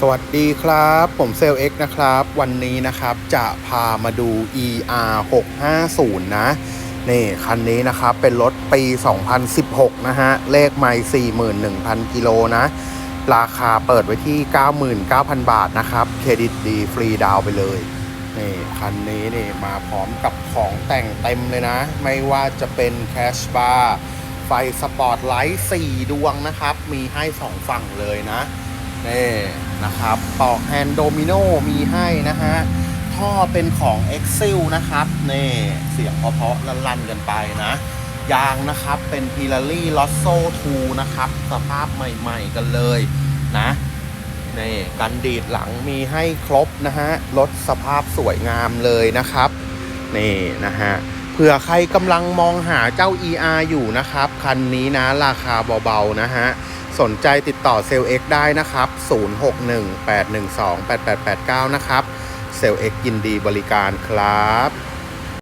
สวัสดีครับ ผมเซลเอ็กนะครับ วันนี้นะครับจะพามาดู ER 650นะนี่คันนี้นะครับเป็นรถปี 2016 นะฮะ เลขไม่41,000 กิโลนะ ราคาเปิดไว้ที่ 99,000 บาทนะครับ เครดิตดีฟรีดาวไปเลยนี่คันนี้นี่มาพร้อมกับของแต่งเต็มเลยนะ ไม่ว่าจะเป็นแคชบาร์ไฟสปอร์ตไลท์4ดวงนะครับ มีให้ 2 ฝั่งเลยนะ นี่นะครับปอกแฮนด์โดมิโนมีให้นะฮะท่อเป็นของ e x c e l นะครับนี่เสียงเพาะๆลั่นๆกันไปนะ ยางนะครับเป็น p i r a l i Rosso 2 นะครับ สภาพใหม่ๆกันเลยนะนี่กันดีดหลังมีให้ครบนะฮะรถสภาพสวยงามเลยนะครับ นี่นะฮะ เผื่อใครกำลังมองหาเจ้า ER อยู่นะครับ คันนี้นะราคาเบาๆนะฮะ สนใจติดต่อเซลเอ็กได้นะครับ 0618128889 นะครับ เซลเอ็กยินดีบริการครับ